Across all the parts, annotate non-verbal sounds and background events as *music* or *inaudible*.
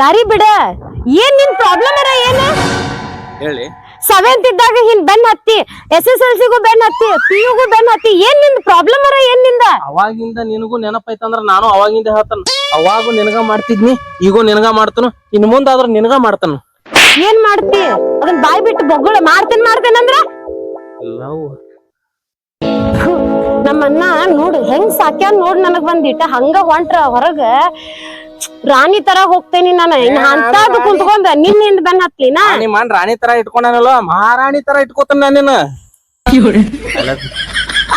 ದಾರಿ ಬಿಡ. ಏನ್ ನಿನ್ ಪ್ರಾಬ್ಲಮ್ ಅರ ಏನ? ಹೇಳಿ. ಸೆವೆಂತ್ ಇದ್ದಾಗ ಹಿಂಗ್ ಬೆನ್ ಹತ್ತಿ ಎಸ್ ಎಸ್ ಎಲ್ ಸಿಗೂ ಬೆನ್ ಹತ್ತಿ ಪಿ ಯುಗೂ ಬೆನ್ ಹತ್ತಿ ಏನ್ ನಿನ್ ಪ್ರಾಬ್ಲಮ್ ಅರ ಏನ್ನಿಂದ? ಅವಾಗಿಂದ ನಿನಗೂ ನೆನಪಾಯ್ತಂದ್ರ ನಾನು ಅವಾಗಿಂದ ಹೇಳ್ತಾನ. ಅವಾಗೂ ನಿನಗ ಮಾಡ್ತಿದ್ನಿ ಈಗೂ ನಿನಗ ಮಾಡ್ತಾನು ಇನ್ ಮುಂದಾದ್ರ ನಿನಗ ಮಾಡ್ತಾನ. ಏನ್ ಮಾಡ್ತಿ? ಅದನ್ ಬಾಯ್ ಬಿಟ್ಟು ಬೊಗ್ಗಳ ಮಾಡ್ತೇನ್ ಮಾಡ್ತೇನಂದ್ರ ಲವ್. ನಮ್ಮನ್ನ ನೋಡು ಹೆಂಗ್ ಸಾಕ್ಯಾನ್ ನೋಡ್ ನನಗ್ ಬಂದಿಟ್ಟ ಹಂಗ ಹೊಂಟ್ರ ಹೊರಗ. ರಾಣಿ ತರ ಹೋಗ್ತೇನಿ ನಾನು. ಇನ್ ಅಂತದ್ ಕುಂತ್ಕೊಂಡ ನಿನ್ನಿಂದ ಬೆನ್ ಹತ್ಲಿನಾ ನಿಮ್ಮ ಅಣ್ಣ ರಾಣಿ ತರ ಇಟ್ಕೊಂಡಾನಲ್ಲ ಮಹಾರಾಣಿ ತರ ಇಟ್ಕೋತೇನೆ ನಾನು ನಿನ್ನ.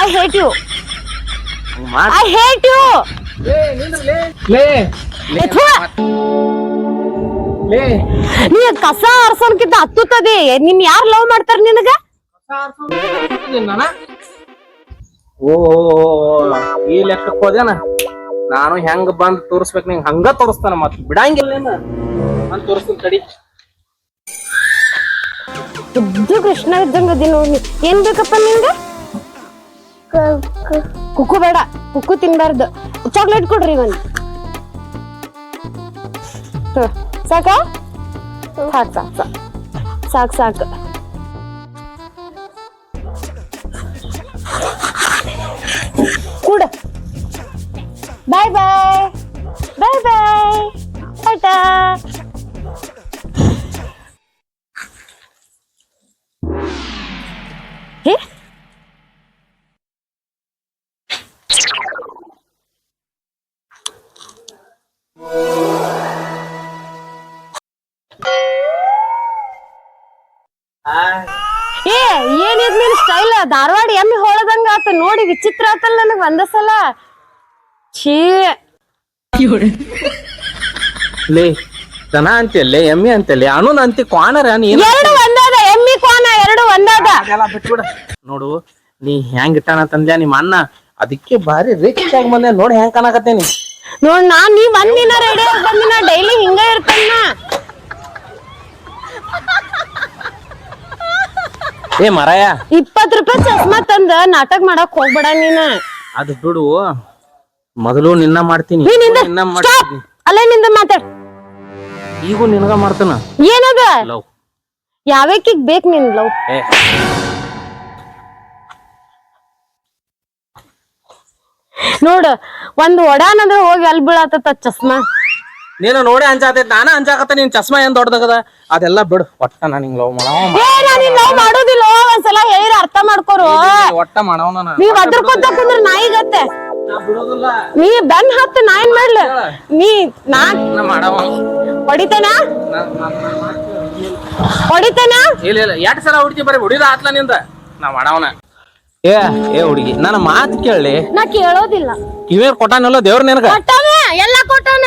I hate you I hate you ನೀ ಕಸ ಆರ್ಸೋನ್ಕಿಂತ ಹತ್ತುತ್ತದೆ. ನಿನ್ ಯಾರ್ ಲವ್ ಮಾಡ್ತಾರ ನಿನಗ? ನಿನ್ನನ? ಓ ಈ ಲೆಕ್ಕಕ್ಕೆ ಹೋದೇನ ನಾನು ಹೆಂಗ್ ಬಂದ್ ತೋರಿಸ್ಬೇಕು ನಿಂಗೆ ಹಂಗ ತೋರಿಸ್ತಾನ ಮತ್ ಬಿಡಂಗಿಲ್ಲ ನಾನು ತೋರಿಸ್ತೀನಿ ತಡಿ. ಇದ್ದು ಕೃಷ್ಣ ಇದ್ದಂಗ ಅದಿ ಏನ್ ಬೇಕಪ್ಪ ನಿಂಗ? ಕುಕ್ಕು ಬೇಡ. ಕುಕ್ಕು ತಿನ್ಬಾರ್ದು. ಚಾಕ್ಲೇಟ್ ಕೊಡ್ರಿ ಒಂದು ಸಾಕಾ? ಸಾಕ್ ಸಾಕ್ ಸಾಕ್. ಸಾಕ್ ಸಾಕ್. ಬಾಯ್ ಬಾಯ್ ಬಾಯ್ ಬಾಯ್ ಟಾಟಾ ಹೇ ಏ ಏನಿದ್ ನಿನ್ ಸ್ಟೈಲ್ ಧಾರವಾಡ ಎಮ್ಮಿ ಹೊಳದಂಗ ಆತ. ನೋಡಿ ವಿಚಿತ್ರ ಆತಲ್ಲ ನನಗ್ ಒಂದ ಸಲ ಛೀ *laughs* ಲೇ ದನ ಅಂತಿಯಲ್ಲೇ ಎಮ್ಮಿ ಅಂತಿಯಲ್ಲೇ ಅನು ಅಂತಿ ಕ್ವಾನರ ನೀನು ಎರಡು ಒಂದಾದ ಎಮ್ಮಿ ಕೋನ ಎರಡು ಒಂದಾದ. ಅದೆಲ್ಲ ಬಿಟ್ಬಿಡ. ನೋಡು ನೀ ಹೆಂಗ್ ಇಟ್ಟಾನ ತಂದ್ಯಾ ನಿಮ್ಮ ಅಣ್ಣ? ಅದಕ್ಕೆ ಭಾರಿ ರಿಚ್ ಆಗಿ ಬಂದೆ ನೋಡಿ ಹೆಂಗ್ ಕಾಣಕತ್ತೇನಿ ನೋಡ್ ನಾ ನೀ ಒಂದಿನ ರೆಡಿ ಆಗಿ ಬಂದಿನ ಡೈಲಿ ಹಿಂಗ ಇರ್ತೇನ. ಏ ಮರಾಯ. ಇಪ್ಪತ್ ರೂಪಾಯಿ ಚಸ್ಮಾ ತಂದ ನಾಟಕ ಮಾಡಕ್ ಹೋಗ್ಬೇಡ ನೀನ. ಅದು ಬಿಡು. ಮೊದಲು ನಿನ್ನ ಮಾಡ್ತೀನಿ ನಿನ್ನ ಮಾಡ್ತೀನಿ. ಅಲ್ಲೇ ನಿಂದ ಮಾತಾಡ್. ಈಗೂ ನಿನಗ ಮಾಡ್ತಾನ? ಏನದ? ಲವ್. ಯಾವ್ಯಾಕಿಗ್ ಬೇಕ್ ನಿನ್ ಲವ್? ನೋಡ ನೋಡ್ ಒಂದ್ ಒಡಾನಂದ್ರ ಹೋಗಿ ಅಲ್ಲಿ ಬೀಳತ್ತ ಚಸ್ಮಾ. ನೀನು ನೋಡಿ ಅಂಜಾತೈತಿ ನಾನ ಅಂಜಾಕತ್ತ ನಿನ್ ಚಸ್ಮಾ ಏನ್ ದೊಡ್ಡದಾಗದ? ಅದೆಲ್ಲ ಬಿಡು ಒಟ್ಟ ನಾನು ಹಿಂಗ್ ಲವ್ ಮಾಡವ ಏ ನಾನ್ ಲವ್ ಮಾಡೋದಿಲ್ಲ ಒಂದ್ಸಲ ಹೇಳಿ ಅರ್ಥ ಮಾಡ್ಕೊರು. ಒಟ್ಟ ಮಾಡೋಣ ನಾನು. ನೀವ್ ಅದ್ರ ಕುಂದ್ರ ನಾಯಿಗತ್ತೆ. ನಾ ನೀ ಬೆನ್ ಹತ್ತ ನಾ ಏನ್ ಮಾಡ್ಲ? ನೀ ನಾ ಹೊಡಿತೇನ. ಹೊಡಿತೇನ? ಇಲ್ಲ ಇಲ್ಲ ಎಷ್ಟ್ ಸಲ ಹೊಡಿತಿ ಬರೀ ಹೊಡಿದ ಆತ್ಲ ನಿಂದ? ನಾ ಮಾಡವನ. ಏ ಏ ಹುಡುಗಿ ನನ್ನ ಮಾತು ಕೇಳಿ. ನಾ ಕೇಳೋದಿಲ್ಲ. ಕಿವಿ ಕೊಟ್ಟಾನಲ್ಲ ದೇವ್ರ ನಿನಗ? ಕೊಟ್ಟಾನ ಎಲ್ಲ ಕೊಟ್ಟಾನ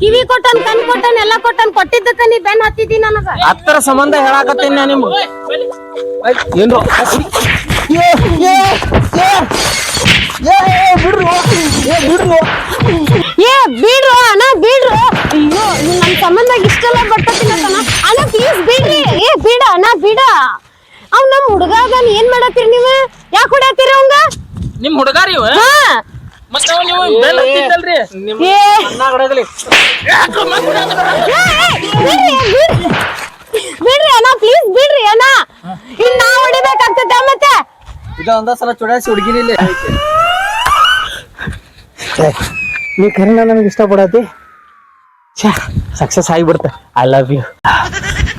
ಕಿವಿ ಕೊಟ್ಟಾನ ಕಣ್ ಕೊಟ್ಟಾನ ಎಲ್ಲ ಕೊಟ್ಟಾನ ಕೊಟ್ಟಿದ್ದಕ್ಕ ನೀ ಬೆನ್ ಹತ್ತಿದ್ದಿ ನನಗ. ಹತ್ತರ ಸಂಬಂಧ ಹೇಳಾಕತ್ತೀನಿ ನಾ ನಿಮ್ಗೆ. ಏನ್ರು? ಏ, ಏ, ಏ, ಏ, ಏ, ಬಿಡ್ರು. ಏ ಬಿಡ್ರು. ಏ ಬಿಡ್ರು ಅಣ್ಣ ಬಿಡ್ರು. ಅಯ್ಯೋ ನಮ್ ಸಂಬಂಧ ಇಷ್ಟೆಲ್ಲ ಬರ್ತತಿನ ಅಣ್ಣ. ಪ್ಲೀಸ್ ಬಿಡ್ರಿ. ಏ ಬಿಡ ಅಣ್ಣ ಬಿಡ. ಅವ್ ನಮ್ ಹುಡುಗ ಅದಾನ ಏನ್ ಮಾಡತ್ತೀರಿ ನೀವ್? ಯಾಕೆ ಹೊಡ್ಯಾತೀರಿ ಅವಂಗ? ನಿಮ್ ಹುಡುಗಾರಿ ಮತ್ತೆ ನೀವು ನಿಮ್ ಅಣ್ಣಾಗಡಗಲಿ ಬಿಡ್ರಿ ಅಣ್ಣ ಪ್ಲೀಸ್ ಬಿಡ್ರಿ ಅಣ್ಣ. ಇನ್ ನಾ ಹೊಡಿಬೇಕಾಗ್ತದ ಮತ್ತೆ. ಇದ ಒಂದ ಸಲ ಚುಡಾಯಿಸಿ ಹುಡುಗಿನಿಲ್ಲ ನೀ ಕರೀನ ನನಗೆ ಇಷ್ಟಪಡತಿ ಛಾ success ಆಗಿಬಿಡ್ತ. I love you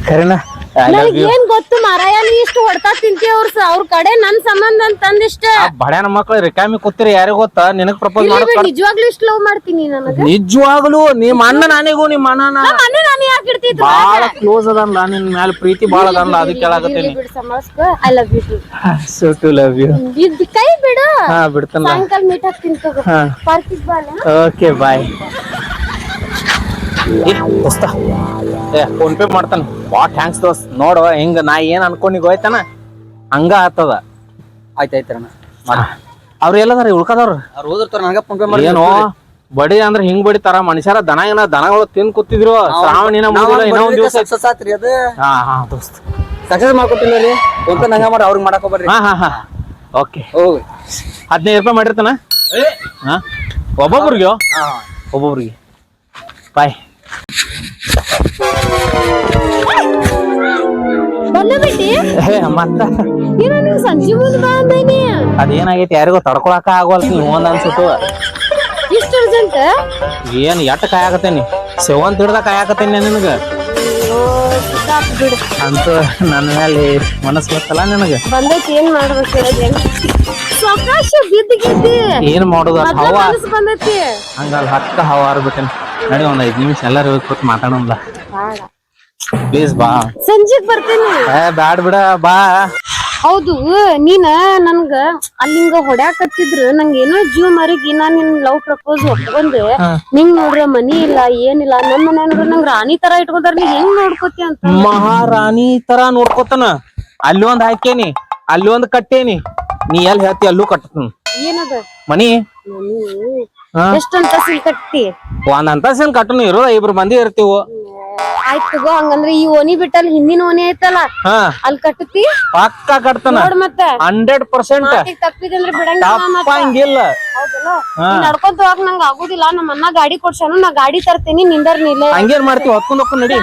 Kareena I love ನನಗ್ ಯು ಏನ್ ಗೊತ್ತು ಮಾರಾಯ ನೀ ಇಷ್ಟು ಹೊಡ್ತಾ ತಿಂತಿ ಅವ್ರ ಅವ್ರ ಕಡೆ ನನ್ ಸಂಬಂಧ ಅಂತಂದಿಷ್ಟ ಬಡ್ಯಾನ ಮಕ್ಳು ರಿಕಾಮಿ ಕೂತಿರಿ ಯಾರಿಗ ಗೊತ್ತಾ? ನಿನಗ್ ಪ್ರಪೋಸ್ ಬಿಡ್, ನಿಜವಾಗ್ಲೂ ಇಷ್ಟ ಲವ್ ಮಾಡ್ತೀನಿ ನನಗ. ನಿಜವಾಗ್ಲೂ ನಿಮ್ಮ ಅಣ್ಣ ನಾನಿಗೂ ನಮ್ಮ ಅಣ್ಣ ಯಾಕೆ ಇಡ್ತಿದ್ರು ಬಾಳ ಕ್ಲೋಸ್ ಅದಲ್ಲ ನಿನ್ ಮ್ಯಾಲ ಪ್ರೀತಿ ಬಾಳ ಅದಲ್ಲ ಅದು ಕೇಳಾಕತ್ತೀನಿ ಬಿಡು ಸಮಸ್ಕ. I love you so to love you ಇದ್ ಕೈ ಬಿಡು. ಹಾ ಬಿಡ್ತಲ್ಲ. ಅಂಕಲ್ ಮೀಟ್ ಆಗ್ತೀನಿ ತಗೋ. ಪಾರ್ಕಿಗೆ ಬಾಲ ಓಕೆ ಬಾಯ್ ದೋಸ್ತ. ಏ ಫೋನ್ ಪೇ ಮಾಡ್ತಾನೆ. ಬಾ ಥ್ಯಾಂಕ್ಸ್ ದೋಸ್ತ್. ನೋಡು ಹಿಂಗ ನಾ ಏನ್ ಅನ್ಕೊಂಡಿಗ್ ಹೋಯ್ತಾನ? ಹಂಗ ಆತದ. ಆಯ್ತಾಯ್ತಣ್ಣ ಅವ್ರು ಎಲ್ಲದಾರ ಉಳ್ಕದವ್ರು? ಅವ್ರು ಹೋದಿರ್ತಾರ ನನಗ ಫೋನ್ ಪೇ ಮಾಡಿ ಏನೋ? ಬಡಿ ಅಂದ್ರ ಹಿಂಗ್ ಬಡಿತಾರ ಮನುಷ್ಯರ ದನ ಏನ ದನಗಳು ತಿನ್ ಕೂತಿದ್ರು? ಶ್ರಾವಣಿನ ಮುಗಿದಿಲ್ಲ ಇನ್ನೋ ಒಂದ್ ದಿವಸ ಸಕ್ಸಸ್ ಆತ್ರಿ ಅದು? ಹಾ ಹಾ ದೋಸ್ತ. ಸಕ್ಸಸ್ ರೀ ನಂಗ ಮಾಡಿ ಅವ್ರಿಗೆ ಮಾಡಕ್ ಹೋಗ್ಬರ್ರಿ ಹಾ ಹಾ ಹಾ. ಓಕೆ ಹೋಗಿ ಹದಿನೈದು ರೂಪಾಯಿ ಮಾಡಿರ್ತಾನ? ಹಾ? ಒಬ್ಬೊಬ್ರಿಗೆ ಹಾ. ಒಬ್ಬೊಬ್ರಿಗೆ. ಬಾಯ್. ಏ ಮತ್ತ? ಏನ ನೀವು ಸಂಜೆ ಮುಂದೆ ಬಾ ಅಂದೇನಿ ಅದೇನಾಗೈತಿ? ಯಾರಿಗೂ ತಡ್ಕೊಳಕ ಆಗೋಲ್ ನೀವು ಒಂದ್ ಅನ್ಸುತ್ತು? ಇಷ್ಟ ಅರ್ಜೆಂಟ್ ಏನ್ ಎಟ್ಟ ಕಾಯಕತ್ತೇನಿ ಸೇವಂತ ಹಿಡ್ದ ಕಾಯಕತ್ತೇನಿ ನಿನಗ? ಅಂತ ನನ್ನ ಮೇಲೆ ಮನಸ್ಸು ಬರ್ತಲ್ಲ ನಿನಗ? ಬಂದೈತಿ ಏನ್ ಮಾಡ್ಬೇಕು ಹೇಳೋದೇನು ಸಾಕಾಶ ಬಿದ್ದು ಗೆದ್ದಿ ಏನ್ ಮಾಡೋದು ಹವಾ. ಬಂದೈತಿ. ಹಂಗಲ್ಲ ಹತ್ತ ಹವ ಆರ್ಬಿಟ್ಟೇನಿ ನಡಿ ಒಂದ್ ಐದ್ ನಿಮಿಷ ಎಲ್ಲಾರು ಕೂತ್ ಮಾತಾಡೋಣ ಪ್ಲೀಸ್ ಬಾ. ಸಂಜೆಗ್ ಬರ್ತೀನಿ. ಏ ಬ್ಯಾಡ್ ಬಿಡ ಬಾ. ಹೌದು ನೀನ ನನ್ಗ ಅಲ್ಲಿಂಗ ಹೊಡ್ಯಾಕತ್ತಿದ್ರ ನಂಗ ಏನೋ ಜೀವ ಮರಿಗಿ ನಾ ನಿನ್ ಲವ್ ಪ್ರಪೋಸ್ ಒಪ್ಕೊಂಡೆ ನಿಂಗ್ ನೋಡ್ರ ಮನಿ ಇಲ್ಲ ಏನಿಲ್ಲ ನಮ್ಮ ಮನ್ಯಾಗ ನಂಗ್ ರಾಣಿ ತರ ಇಟ್ಕೊಂತಾರ ನೀ ಹೆಂಗ್ ನೋಡ್ಕೋತಿ ಅಂತ? ಮಹಾರಾಣಿ ತರ ನೋಡ್ಕೋತಾನ. ಅಲ್ಲಿ ಒಂದ್ ಹಾಕೇನಿ ಅಲ್ಲಿ ಒಂದ್ ಕಟ್ಟೇನಿ. ನೀ ಎಲ್ಲಿ ಹೇಳ್ತಿ ಅಲ್ಲೂ ಕಟ್ಟತನ. ಏನದ? ಮನಿ? ಮನಿ? ಎಷ್ಟಂತ ಸಿಲ್ ಕಟ್ತಿ? ಒಂದ್ ಅಂತಸಿನ ಕಟ್ಟನು ಇರೋ ಇಬ್ರು ಮಂದಿ ಇರ್ತೀವು. ಆಯ್ತ್ ತಗೋ ಹಂಗಂದ್ರ ಈ ಓನಿ ಬಿಟ್ಟಲ್ ಹಿಂದಿನ ಓನಿ ಐತಲ್ಲ ಹಾ. ಅಲ್ಲಿ ಕಟ್ಟತಿ ಪಕ್ಕ ಕಟ್ತಾನ. ನೋಡ್ ಮತ್ತ. Hundred percent. ಮಾತಿಗ್ ತಪ್ಪಿದಂದ್ರ ಬಿಡಂಗಿಲ್ಲ ಮತ್ತ ತಪ್ಪಂಗಿಲ್ಲ ಹೌದಲ್ಲ? ನೀನ್ ನಡ್ಕೊಂತ ಹೋಗಕ್ ನಂಗ ಆಗುದಿಲ್ಲ. ನಮ್ಮ ಅಣ್ಣ ಗಾಡಿ ಕೊಡ್ಸಾನು ನಾ ಗಾಡಿ ತರ್ತೀನಿ ನಿಂದರ್ ನಿಲ್ಲ ಹಂಗೇನ್ ಮಾಡ್ತೀವಿ ಹೊತ್ಕೊಂಡ್ ಹೊಕ್ಕೊಂಡ್ ನಡಿ.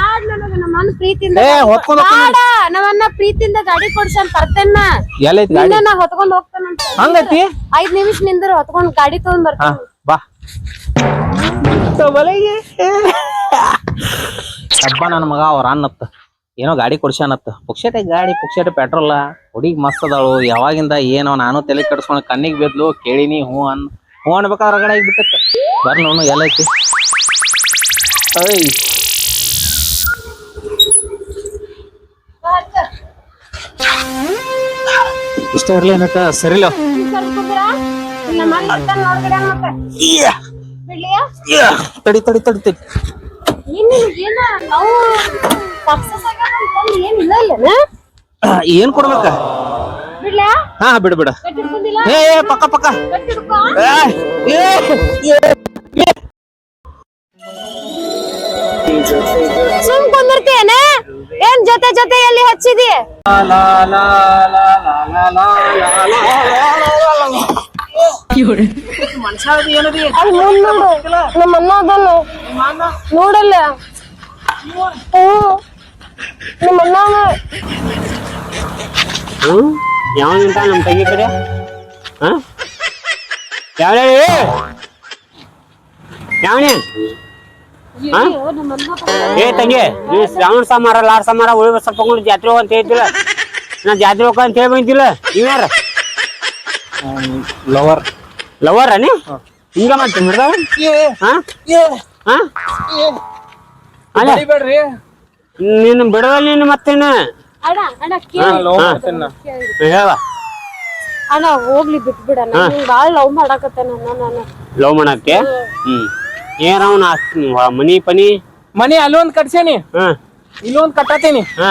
ನಮ್ಮ ಅಣ್ಣ ಪ್ರೀತಿಯಿಂದ ಏ, ಹೊತ್ಕೊಂಡ್. ಬೇಡ, ನಮ್ಮ ಅಣ್ಣ ಪ್ರೀತಿಯಿಂದ ಗಾಡಿ ಕೊಡ್ಸಾನ್ ತರ್ತೇನ. ಎಲ್ಲೈತಿ ಗಾಡಿ? ನಿನ್ನ ನಾ ಹೊತ್ಕೊಂಡ್ ಹೋಗ್ತಾನಂತ ಹಂಗೈತಿ? ಐದ್ ನಿಮಿಷ ನಿಂದ್ರ ಹೊತ್ಕೊಂಡ್ ಗಾಡಿ ತಗೊಂಡ್ ಹಾ ಬರ್ತೀನಿ ಬಾ ಹಬ್ಬ ನನ್ನ ಮಗ ಅವ್ರ ಅನ್ನತ್ತ ಏನೋ ಗಾಡಿ ಕೊಡ್ಸ್ಯಾನತ್ತ ಪುಕ್ಷಟೆ ಗಾಡಿ ಪುಕ್ಷಟೆ ಪೆಟ್ರೋಲ್. ಹುಡುಗಿ ಮಸ್ತ್ ಅದಾಳು. ಯಾವಾಗಿಂದ ಏನೋ ನಾನು ತಲೆ ಕೆಡಿಸ್ಕೊಂಡು ಕಣ್ಣಿಗೆ ಬಿದ್ಲು ಕೇಳಿನಿ ಹ್ಞೂ ಅನ್ ಹ್ಞೂ ಅನ್ಬೇಕಾದ್ರೆ ಹೊರಗಡೆ ಬಿಟ್ಟತ್ತ ಬರ್ ನೋನು ಎಲ್ಲೈತಿ ಐ. ಇಷ್ಟ ಇರ್ಲಿ ಏನಕ್ಕ? ಬಿಡ್ಲಿಯಾ? ತಡಿ ತಡಿ ತಡಿ ತಡಿ. ಏನ್ ಕೊಡ್ಬೇಕ ಹಾ ಬಿಡ ಬಿಡ ಕಟ್ಟಿಡ್ಕೊಂಡಿಲ್ಲ ಏ ಏ, ಪಕ್ಕ ಪಕ್ಕ. ಸುಮ್ ಕುಂದಿರ್ತೇನ ಏನ್ ಜೊತೆ ಜೊತೆಯಲ್ಲಿ ಹಚ್ಚಿದಿ ಅಲ್ಲಿ ಮುಂದ್ ನೋಡು ನಮ್ಮ ಅಣ್ಣ ಅದಲ್ಲ ನೋಡಲ್ಲ. ನಮ್ಮ ಅಣ್ಣ ಯಾವ ನಿಂತ ನಮ್ಮ ತಂಗಿ ಕಡೆ? ಹಾ? ಯಾವ ಯಾವನೇ? ಏ ತಂಗಿ ನೀ ಶ್ರಾವಣ ಸಮಾರ ಲಾರ್ ಸಮಾರ ಉಳಿವ ಸ್ವಲ್ಪ ಜಾತ್ರೆ ಹೋಗ ಅಂತ ಹೇಳ್ತಿಲ್ಲ. ನಾ ಜಾತ್ರೆ ಹೋಗ ಅಂತ ಹೇಳಿ ಬಂದಿಲ್ಲ ನೀವ್ಯಾರ? ಲವರ್. ಲವರ್ ನೀ ಹಿಂಗ ಮಾಡ್ತೀನಿ ಹಿಡ್ದಾವ ಹಾ? ಹಾ? ಅಲ್ಲ ಬಿಡ್ರಿ ನೀನು ಬಿಡದ ನೀನು ಮತ್ತೇನು ಹೇಳ. ಅಣ್ಣ ಹೋಗ್ಲಿ ಬಿಟ್ಬಿಡ ಬಾಳ ಲವ್ ಮಾಡಾಕತ್ತಾನ ನಾನು ಲವ್ ಮಾಡಕ್ಕೆ ಹ್ಮ್. ಏನ ಅವನ ಮನಿ ಪನಿ? ಮನಿ ಅಲ್ಲೊಂದ್ ಕಟ್ಸೇನಿ. ಹಾ. ಇಲ್ಲೊಂದು ಕಟ್ಟತೇನಿ. ಹಾ.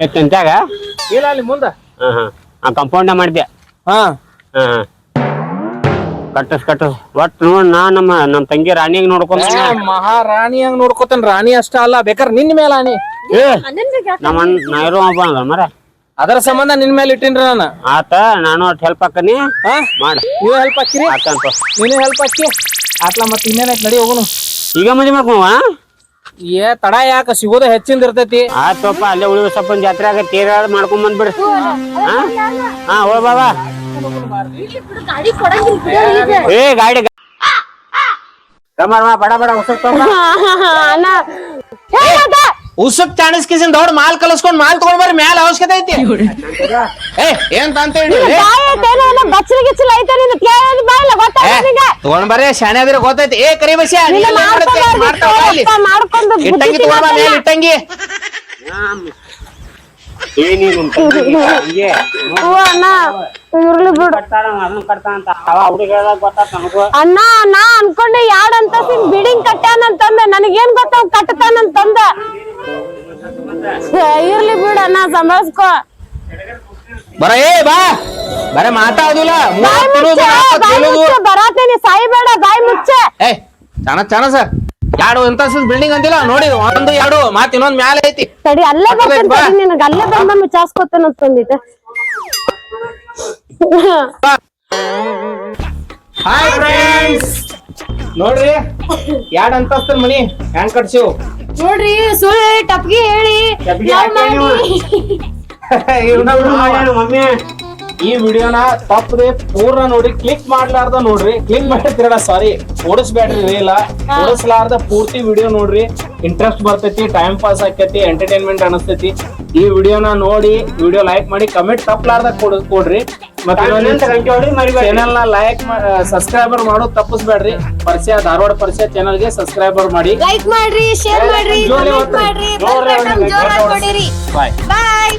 ಎತ್ತಂತಾಗ ಇಲ್ಲ ಅಲ್ಲಿ ಮುಂದ. ಹಾ ಹಾ. ಆ ಕಂಪೌಂಡ ಮಾಡಿದ್ಯಾ? ಹಾ. ಹಾ ಹಾ. ಕಟ್ಟಸ್ ಕಟ್ಟಸ್. ಒಟ್ ನೋಡ್ ನಾ ನಮ್ಮ ನಮ್ಮ ತಂಗಿ ರಾಣಿಯಾಗ ನೋಡ್ಕೊಂಡ್ ನೋಡ್ಕೊಂತ ಮಹಾರಾಣಿ ಹಂಗ ನೋಡ್ಕೋತಾನ ರಾಣಿ ಅಷ್ಟ ಅಲ್ಲ. ಬೇಕಾರ ನಿನ್ ಮೇಲೆ ಆನಿ ಏ ನಮ್ಮ ಅಣ್ಣ- ನಾ ಇರೋ ಅದ ಮರ ಅದರ ಸಂಬಂಧ ನಿನ್ ಮೇಲೆ ಇಟ್ಟಿನ್ರಿ ನಾನು. ಆತ ನಾನು ಅಟ್ ಹೆಲ್ಪ್ ಹಾಕನಿ. ಹಾ ಮಾಡ. ನೀವೇ ಹೆಲ್ಪ್ ಹಾಕಿರಿ. ಆತಂತ ನೀನೇ ಹೆಲ್ಪ್ ಹಾಕಿ. ಆತ್ಲ ಮತ್ತೆ ಇನ್ನೇನೈತ್ ನಡಿ ಹೋಗುನು ಈಗ ಮದಿ ಮಾಡ್ಕೊವ ಏ ತಡ ಯಾಕ? ಸಿಗೋದ ಹೆಚ್ಚಿಂದ ಇರ್ತೈತಿ. ಆತಪ್ಪ ಅಲ್ಲೇ ಉಳಿವ ಸಪ್ಪನ್ ಜಾತ್ರೆ ಆಗ ತೇರ ಮಾಡ್ಕೊಂಡ್ ಬಂದ್ಬಿಡ್ರಿ ಹಾ ಹಾ ಹೋಗ್ ಬಾಬಾ ಗಾಡಿ ಕೊಡಂಗಿಲ್ಲ ಬಿಡು ಏ ಗಾಡಿ ಕಮಾರ್ ಬಡ ಬಡ ಏನದ? ಉಸುಕ್ ಚಾಣಿಸ್ಕಿಸಿನ ದೊಡ್ಡ ಮಾಲ್ ಕಲಸ್ಕೊಂಡ್ ಮಾಲ್ ತಗೊಂಡ್ ಬರ್ರಿ ಮ್ಯಾಲ ಅವಶ್ಯಕತೆ ಐತಿ. ಏ ಏನ್ ನಿಂಗೆ. ತಗೊಂಡ್ ಬರ್ರಿ ಶಾಣೆ ಆದ್ರೆ ಗೊತ್ತೈತಿ ಏ ಕರಿ ಬಸಿ ಇಟ್ಟಂಗಿ ತಗೊಂಡ್ ಬಾ ಮೇಲೆ ತಿನ್ನೋದನ್ನ. ಇಟ್ಟಂಗಿ. ಏನಿ ಇರ್ಲಿ ಬಿಡು. ಅಣ್ಣ ನಾ ಅನ್ಕೊಂಡೆ ಯಾಡ ಅಂತ ಬಿಲ್ಡಿಂಗ್ ಕಟ್ಟಾನಂತಂದ ನನಗೇನ್ ಗೊತ್ತ ಅವ್ ಕಟ್ತಾನಂತಂದ ಏ, ಇರ್ಲಿ ಬಿಡು ಅಣ್ಣ ಸಂಭಾಳ್ಸ್ಕೊ. ಬರ ಏ ಬಾ. ಬರ ಮಾತಾಡುದಿಲ್ಲ. ಬಾಯ್ ಮುಚ್ಚ ಬಾಯ್ ಮುಚ್ಚ ಬರಾತೇನಿ ಸಾಯಿಬೇಡ ಬಾಯ್ ಮುಚ್ಚ. ಏ ಚಣ ಚಣ ಸರ್. ಎರಡು ಇಂತಸ್ ಬಿಲ್ಡಿಂಗ್ ಅಂತಿಲ್ಲ ನೋಡಿ ಒಂದು ಎರಡು ಮಾತ್ ಇನ್ನೊಂದ್ ಮ್ಯಾಲ ಐತಿ. ತಡಿ ಅಲ್ಲೇ ಬರ್ತೇನೆ ನಿನಗೆ ಅಲ್ಲೇ ಬಂದ ಮುಚ್ಚಾಸ್ಕೊತೇನೆ ಅಂತಂದಿದ್ದೆ ಹಾಯ್ ಫ್ರೆಂಡ್ಸ್ ನೋಡ್ರಿ ಎರಡ್ ಅಂತಸ್ತ ಮನಿ ಹೆಂಗ್ ಕಟ್ಸಿವ್ ನೋಡ್ರಿ ಸುಳ್ಳು ಹೇಳಿ. ಟಪ್ಗಿ ಹೇಳಿ ಟಪ್ಗಿ *laughs* ಮಮ್ಮಿ. ಈ ವಿಡಿಯೋನ ತಪ್ಪದೆ ಪೂರ್ಣ ನೋಡಿ ಕ್ಲಿಕ್ ಮಾಡ್ಲಾರ್ದ ನೋಡ್ರಿ. ಕ್ಲಿಕ್ ಮಾಡಿರ್ತೀರಲ್ಲ ಸಾರಿ ಓಡಿಸ್ಬೇಡ್ರಿ ಇಲ್ಲ ಓಡಿಸ್ಲಾರ್ದ ಪೂರ್ತಿ ವಿಡಿಯೋ ನೋಡ್ರಿ. ಇಂಟ್ರೆಸ್ಟ್ ಬರ್ತೈತಿ ಟೈಮ್ ಪಾಸ್ ಆಕೈತಿ ಎಂಟರ್ಟೈನ್ಮೆಂಟ್ ಅನಸ್ತೈತಿ. ಈ ವಿಡಿಯೋನ ನೋಡಿ ವಿಡಿಯೋ ಲೈಕ್ ಮಾಡಿ ಕಮೆಂಟ್ ತಪ್ಪಲಾರ್ದ ಕೊಡ್ ಕೊಡ್ರಿ. ಮತ್ತೆ. ಚಾನೆಲ್ನ ಲೈಕ್ ಸಬ್ಸ್ಕ್ರೈಬರ್ ಮಾಡೋದು ತಪ್ಪಿಸ್ಬೇಡ್ರಿ. ಪರಿಚಯ ಧಾರವಾಡ ಪರಿಚಯ ಚಾನಲ್ಗೆ ಸಬ್ಸ್ಕ್ರೈಬರ್ ಮಾಡಿ. ಲೈಕ್ ಮಾಡ್ರಿ ಶೇರ್ ಮಾಡ್ರಿ ಬಾಯ್